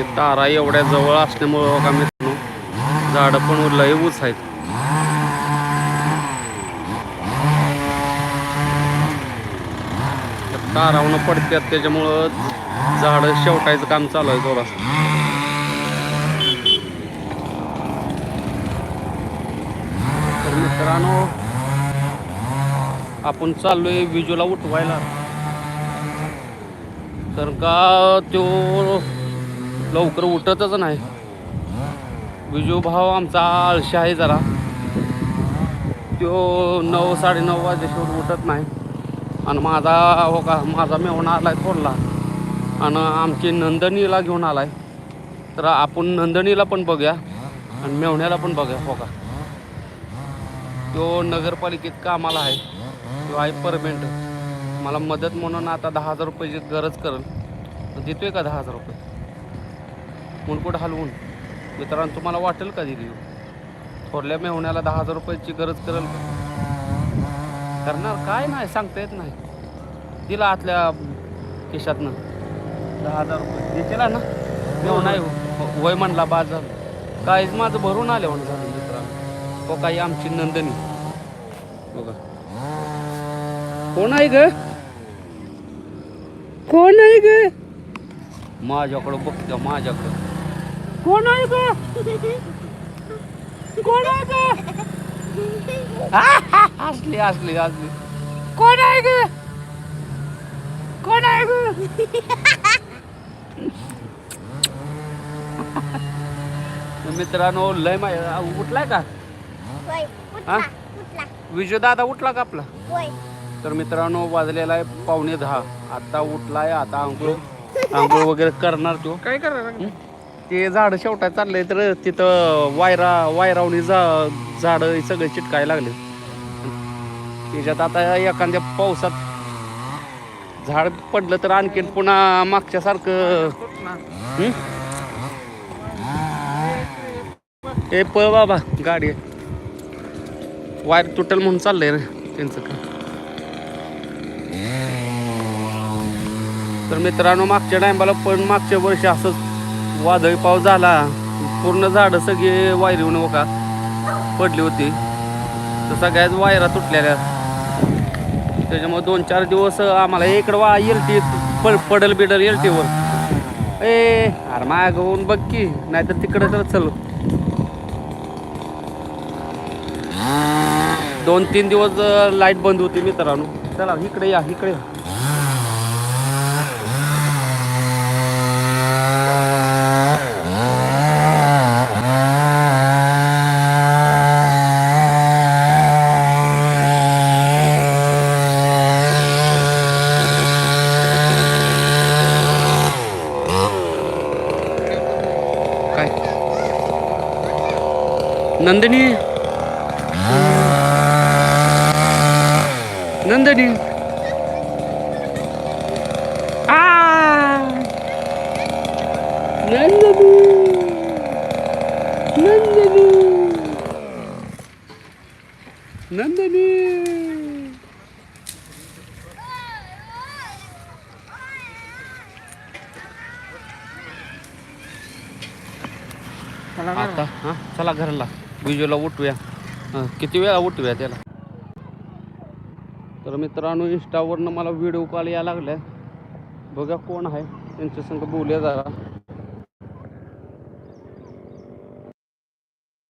हे तारा एवढ्या जवळ असल्यामुळं हो का मित्रांनो? झाडं पण लय ऊस आहेत. तारावनं पडतात त्याच्यामुळं झाडं शेवटायचं काम चालू आहे थोडंसं तर मित्रांनो आपण चाललोय विजूला उठवायला. तर का तो लवकर उठतच नाही. विजू भाव आमचा आळशी आहे जरा. तो नऊ साडेनऊ वाजेशिवाय उठत नाही. आणि माझा हो का माझा मेवणा आहे थोडला आणि आमची नंदनीला घेऊन आलाय. तर आपण नंदनीला पण बघूया आणि मेवण्याला पण बघूया हो का? तो नगरपालिकेत कामाला आहे. तो आहे परमेंट मला मदत म्हणून आता दहा हजार रुपयाची गरज करेल. देतोय का दहा हजार रुपये? मुनकुट हलवून मित्रांनो तुम्हाला वाटेल का दिली? थोरल्या मेहुण्याला दहा हजार रुपयाची गरज करेल करणार काय नाही सांगता येत नाही. दिला आतल्या खिशातनं. दहा हजार रुपये. देतील ना? मेहून नाही हो. वय म्हणला बाद झालं काहीच माझं भरून आले म्हणून झालं मित्रांनो. हो काही आमची नंदनी. बघा. कोण आहे ग? कोण आहे ग? माझ्याकडं बघत्या माझ्याकडं. कोण आहे ग? कोण आहे ग? असली असली असली कोण आहे ग? कोण आहे ग? मित्रांनो लय माय उठलाय का? होय हा? उठला उठला. विजय दादा उठला का आपला? होय. तर मित्रांनो वाजलेला आहे पावणे दहा. आता उठलाय आता आंघोळ आंघोळ वगैरे करणार तो. काय करणार? ते झाड शेवटाय चाललंय तर तिथं वायरा वायरावणी जा झाडं सगळे चिटकाय लागले. त्याच्यात आता एखाद्या पावसात झाड पडलं तर आणखीन पुन्हा मागच्यासारखं सारखं ए पळ बाबा गाडी. वायर तुटल म्हणून चाललंय रे त्यांचं का तर मित्रांनो मागच्या टायमाला पण मागच्या वर्षी असंच वादळी पाऊस झाला. पूर्ण झाडं सगळी वायरी होऊन का पडली होती. तर सगळ्याच वायरा तुटलेल्या. त्याच्यामुळे दोन चार दिवस आम्हाला इकडं वा एलटी पड पडल बिडल एलटीवर. ए अरे माग होऊन बघ की नाहीतर तिकडे तर चल. दोन तीन दिवस लाइट बंद होती मित्रांनो. चला इकडे या इकडे या. नंदिनी? नंदिनी? आ! नंदिनी! नंदिनी! नंदिनी! आता हां? चला घरला. विजूला उठूया किती वेळा उठूया त्याला? तर मित्रांनो इंस्टावरनं मला व्हिडिओ कॉल यायला लागलाय. बघा कोण आहे. त्यांच्या संग बोलूया जरा.